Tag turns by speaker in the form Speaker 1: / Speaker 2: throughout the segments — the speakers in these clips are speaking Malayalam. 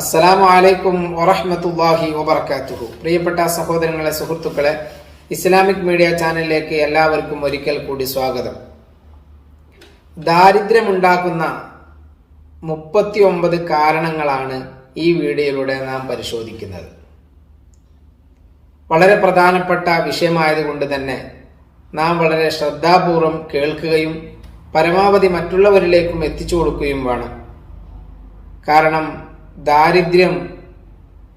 Speaker 1: അസ്സലാമു അലൈക്കും വറഹമത്തല്ലാഹി വബർക്കാത്തുഹു പ്രിയപ്പെട്ട സഹോദരങ്ങളെ സുഹൃത്തുക്കളെ ഇസ്ലാമിക് മീഡിയ ചാനലിലേക്ക് എല്ലാവർക്കും ഒരിക്കൽ കൂടി സ്വാഗതം. ദാരിദ്ര്യമുണ്ടാക്കുന്ന മുപ്പത്തി ഒമ്പത് കാരണങ്ങളാണ് ഈ വീഡിയോയിലൂടെ നാം പരിശോധിക്കുന്നത്. വളരെ പ്രധാനപ്പെട്ട വിഷയമായതുകൊണ്ട് തന്നെ നാം വളരെ ശ്രദ്ധാപൂർവം കേൾക്കുകയും പരമാവധി മറ്റുള്ളവരിലേക്കും എത്തിച്ചു കൊടുക്കുകയും വേണം കാരണം ദാരിദ്ര്യം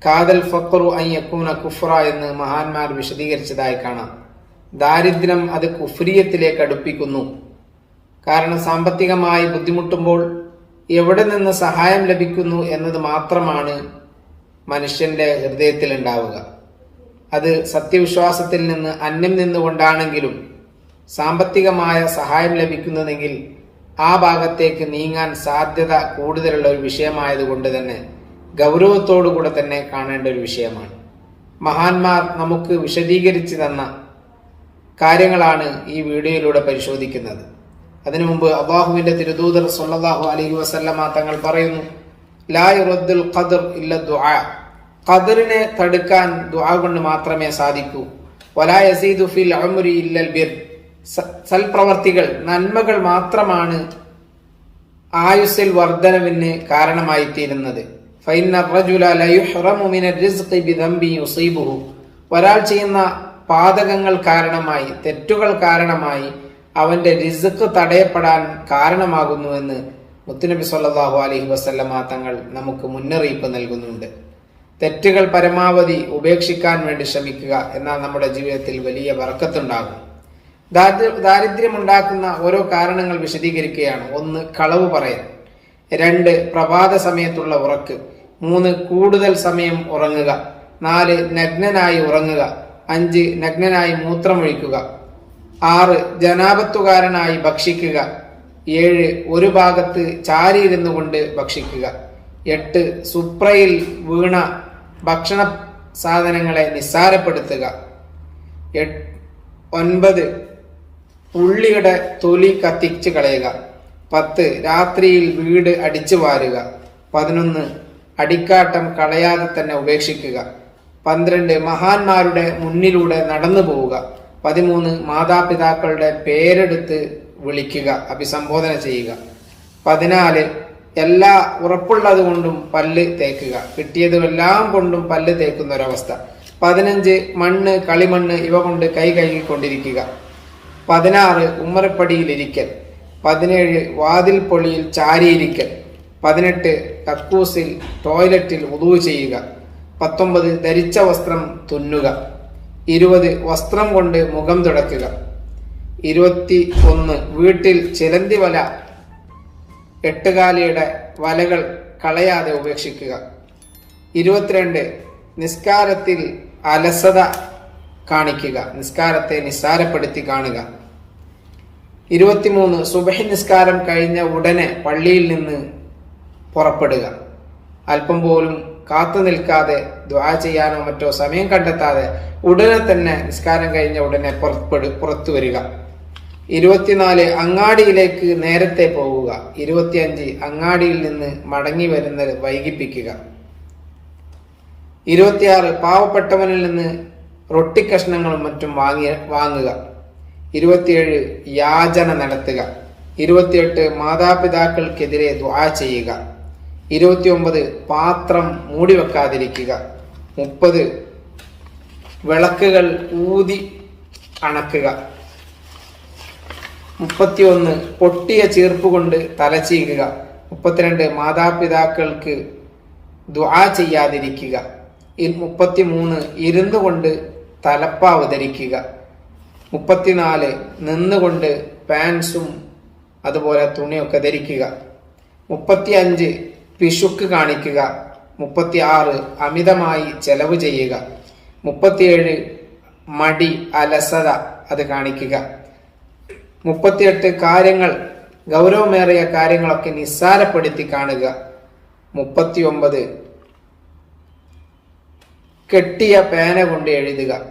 Speaker 1: കാതൽ ഫക്കറു അയ്യക്കൂന കുഫ്ര എന്ന് മഹാന്മാർ വിശദീകരിച്ചതായി കാണാം. ദാരിദ്ര്യം അത് കുഫ്രിയത്തിലേക്ക് അടുപ്പിക്കുന്നു. കാരണം സാമ്പത്തികമായി ബുദ്ധിമുട്ടുമ്പോൾ എവിടെ നിന്ന് സഹായം ലഭിക്കുന്നു എന്നത് മാത്രമാണ് മനുഷ്യന്റെ ഹൃദയത്തിൽ ഉണ്ടാവുക അത് സത്യവിശ്വാസത്തിൽ നിന്ന് അന്യം നിന്നുകൊണ്ടാണെങ്കിലും സാമ്പത്തികമായ സഹായം ലഭിക്കുന്നതെങ്കിൽ ആ ഭാഗത്തേക്ക് നീങ്ങാൻ സാധ്യത കൂടുതലുള്ള ഒരു വിഷയമായതുകൊണ്ട് തന്നെ ഗൗരവത്തോടുകൂടെ തന്നെ കാണേണ്ട ഒരു വിഷയമാണ്. മഹാന്മാർ നമുക്ക് വിശദീകരിച്ചു തന്ന കാര്യങ്ങളാണ് ഈ വീഡിയോയിലൂടെ പരിശോധിക്കുന്നത്. അതിനു മുമ്പ് അള്ളാഹുവിന്റെ തിരുദൂതർ സൊല്ലാഹു അലൈഹി വസല്ലമ തങ്ങൾ പറയുന്നു ലാ റദ്ദുൽ ഖദർ ഇല്ല ദുആ. ഖദറിനെ തടുക്കാൻ ദുആ കൊണ്ട് മാത്രമേ സാധിക്കൂ. വലാ യസീദു ഫിൽ ഉംരി ഇല്ലൽ ബിർ. സൽപ്രവർത്തികൾ നന്മകൾ മാത്രമാണ് ആയുസ്സിൽ വർധനവിന് കാരണമായി തീരുന്നത് റജുല മിനർ റിസ്ഖി ഒരാൾ ചെയ്യുന്ന പാതകങ്ങൾ കാരണമായി തെറ്റുകൾ കാരണമായി അവന്റെ റിസ്ക് തടയപ്പെടാൻ കാരണമാകുന്നുവെന്ന് മുത്തുനബി സല്ലാഹു അലഹി വസല്ലമ തങ്ങൾ നമുക്ക് മുന്നറിയിപ്പ് നൽകുന്നുണ്ട്. തെറ്റുകൾ പരമാവധി ഉപേക്ഷിക്കാൻ വേണ്ടി ശ്രമിക്കുക എന്നാൽ നമ്മുടെ ജീവിതത്തിൽ വലിയ വർക്കത്തുണ്ടാകും ദാരിദ്ര്യം ദാരിദ്ര്യമുണ്ടാക്കുന്ന ഓരോ കാരണങ്ങൾ വിശദീകരിക്കുകയാണ്. ഒന്ന് കളവ് പറയൽ രണ്ട് പ്രഭാത സമയത്തുള്ള ഉറക്ക്. മൂന്ന് കൂടുതൽ സമയം ഉറങ്ങുക. നാല് നഗ്നനായി ഉറങ്ങുക. അഞ്ച് നഗ്നനായി മൂത്രമൊഴിക്കുക. ആറ് ജനാപത്തുകാരനായി ഭക്ഷിക്കുക. ഏഴ് ഒരു ഭാഗത്ത് ചാരിയിരുന്നു കൊണ്ട് ഭക്ഷിക്കുക. എട്ട് സുപ്രയിൽ വീണ ഭക്ഷണ സാധനങ്ങളെ നിസ്സാരപ്പെടുത്തുക. ഒൻപത് ഉള്ളിയുടെ തൊലി കത്തിച്ച് കളയുക. പത്ത് രാത്രിയിൽ വീട് അടിച്ചു വാരുക. പതിനൊന്ന് അടിക്കാട്ടം കളയാതെ തന്നെ ഉപേക്ഷിക്കുക. പന്ത്രണ്ട് മഹാന്മാരുടെ മുന്നിലൂടെ നടന്നു പോവുക. പതിമൂന്ന് മാതാപിതാക്കളുടെ പേരെടുത്ത് വിളിക്കുക. അഭിസംബോധന ചെയ്യുക. പതിനാല് എല്ലാ ഉറപ്പുള്ളത് കൊണ്ടും പല്ല് തേക്കുക. കിട്ടിയതുമെല്ലാം കൊണ്ടും പല്ല് തേക്കുന്ന ഒരവസ്ഥ പതിനഞ്ച് മണ്ണ് കളിമണ്ണ് ഇവ കൊണ്ട് കൈ കഴുകിക്കൊണ്ടിരിക്കുക പതിനാറ് ഉമ്മറപ്പടിയിലിരിക്കൽ. പതിനേഴ് വാതിൽ പൊളിയിൽ ചാരിയിരിക്കൽ. പതിനെട്ട് കക്കൂസിൽ ടോയ്ലറ്റിൽ ഉതു ചെയ്യുക. പത്തൊമ്പത് ധരിച്ച വസ്ത്രം തുന്നുക. ഇരുപത് വസ്ത്രം കൊണ്ട് മുഖം തുടക്കുക ഇരുപത്തി ഒന്ന് വീട്ടിൽ ചിലന്തി വല. എട്ടുകാലിയുടെ വലകൾ കളയാതെ ഉപേക്ഷിക്കുക. ഇരുപത്തിരണ്ട് നിസ്കാരത്തിൽ അലസത കാണിക്കുക. നിസ്കാരത്തെ നിസ്സാരപ്പെടുത്തി കാണുക. ഇരുപത്തിമൂന്ന് സുബഹി നിസ്കാരം കഴിഞ്ഞ ഉടനെ പള്ളിയിൽ നിന്ന് പുറപ്പെടുക. അല്പം പോലും കാത്തു നിൽക്കാതെ ദ്വാ ചെയ്യാനോ മറ്റോ സമയം കണ്ടെത്താതെ ഉടനെ തന്നെ നിസ്കാരം കഴിഞ്ഞ ഉടനെ പുറപ്പെടു പുറത്തു വരിക. ഇരുപത്തിനാല് അങ്ങാടിയിലേക്ക് നേരത്തെ പോവുക. ഇരുപത്തിയഞ്ച് അങ്ങാടിയിൽ നിന്ന് മടങ്ങി വരുന്നത് വൈകിപ്പിക്കുക. ഇരുപത്തിയാറ് പാവപ്പെട്ടവനിൽ നിന്ന് റൊട്ടിക്കഷ്ണങ്ങളും മറ്റും വാങ്ങി വാങ്ങുക. ഇരുപത്തിയേഴ് യാചന നടത്തുക. ഇരുപത്തിയെട്ട് മാതാപിതാക്കൾക്കെതിരെ ദ്വാ ചെയ്യുക. ഇരുപത്തിയൊമ്പത് പാത്രം മൂടി വെക്കാതിരിക്കുക മുപ്പത് വിളക്കുകൾ ഊതി അണക്കുക. മുപ്പത്തിയൊന്ന് പൊട്ടിയ ചീർപ്പ് കൊണ്ട് തലചീകുക. മുപ്പത്തിരണ്ട് മാതാപിതാക്കൾക്ക് ദ്വാ ചെയ്യാതിരിക്കുക. മുപ്പത്തിമൂന്ന് ഇരുന്നു കൊണ്ട് തലപ്പാവ് ധരിക്കുക. മുപ്പത്തിനാല് നിന്നുകൊണ്ട് പാൻസും അതുപോലെ തുണിയൊക്കെ ധരിക്കുക. മുപ്പത്തി അഞ്ച് പിശുക്ക് കാണിക്കുക. മുപ്പത്തി ആറ് അമിതമായി ചെലവ് ചെയ്യുക. മുപ്പത്തിയേഴ് മടി അലസത അത് കാണിക്കുക. മുപ്പത്തിയെട്ട് കാര്യങ്ങൾ ഗൗരവമേറിയ കാര്യങ്ങളൊക്കെ നിസ്സാരപ്പെടുത്തി കാണുക. മുപ്പത്തിയൊമ്പത് കെട്ടിയ പേന കൊണ്ട് എഴുതുക.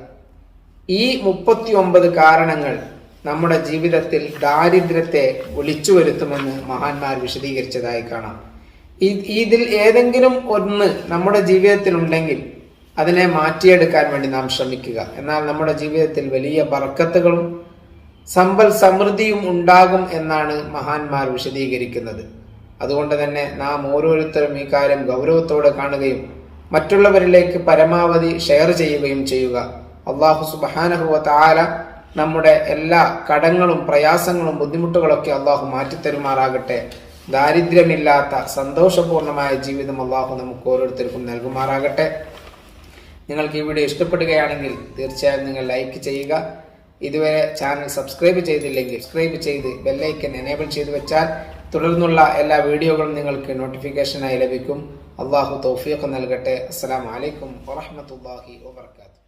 Speaker 1: ഈ മുപ്പത്തിയൊമ്പത് കാരണങ്ങൾ നമ്മുടെ ജീവിതത്തിൽ ദാരിദ്ര്യത്തെ ഒളിച്ചു വരുത്തുമെന്ന് മഹാന്മാർ വിശദീകരിച്ചതായി കാണാം. ഇതിൽ ഏതെങ്കിലും ഒന്ന് നമ്മുടെ ജീവിതത്തിൽ ഉണ്ടെങ്കിൽ അതിനെ മാറ്റിയെടുക്കാൻ വേണ്ടി നാം ശ്രമിക്കുക. എന്നാൽ നമ്മുടെ ജീവിതത്തിൽ വലിയ ബർക്കത്തുകളും സമ്പൽ സമൃദ്ധിയും ഉണ്ടാകും എന്നാണ് മഹാന്മാർ വിശദീകരിക്കുന്നത്. അതുകൊണ്ട് തന്നെ നാം ഓരോരുത്തരും ഈ കാര്യം ഗൗരവത്തോടെ കാണുകയും മറ്റുള്ളവരിലേക്ക് പരമാവധി ഷെയർ ചെയ്യുകയും ചെയ്യുക. അള്ളാഹു സുബാനഹുവ താല നമ്മുടെ എല്ലാ കടങ്ങളും പ്രയാസങ്ങളും ബുദ്ധിമുട്ടുകളൊക്കെ അള്ളാഹു മാറ്റിത്തരുമാറാകട്ടെ. ദാരിദ്ര്യമില്ലാത്ത സന്തോഷപൂർണമായ ജീവിതം അള്ളാഹു നമുക്ക് ഓരോരുത്തർക്കും നൽകുമാറാകട്ടെ. നിങ്ങൾക്ക് ഈ വീഡിയോ ഇഷ്ടപ്പെടുകയാണെങ്കിൽ തീർച്ചയായും നിങ്ങൾ ലൈക്ക് ചെയ്യുക. ഇതുവരെ ചാനൽ സബ്സ്ക്രൈബ് ചെയ്തില്ലെങ്കിൽ സബ്സ്ക്രൈബ് ചെയ്ത് ബെല്ലൈക്കൻ എനേബിൾ ചെയ്തു വെച്ചാൽ തുടർന്നുള്ള എല്ലാ വീഡിയോകളും നിങ്ങൾക്ക് നോട്ടിഫിക്കേഷനായി ലഭിക്കും. അള്ളാഹു തൗഫീഖ് നൽകട്ടെ. അസ്സാം അലൈക്കും വറഹ്മത്തുള്ളാഹി വബർക്കാത്തു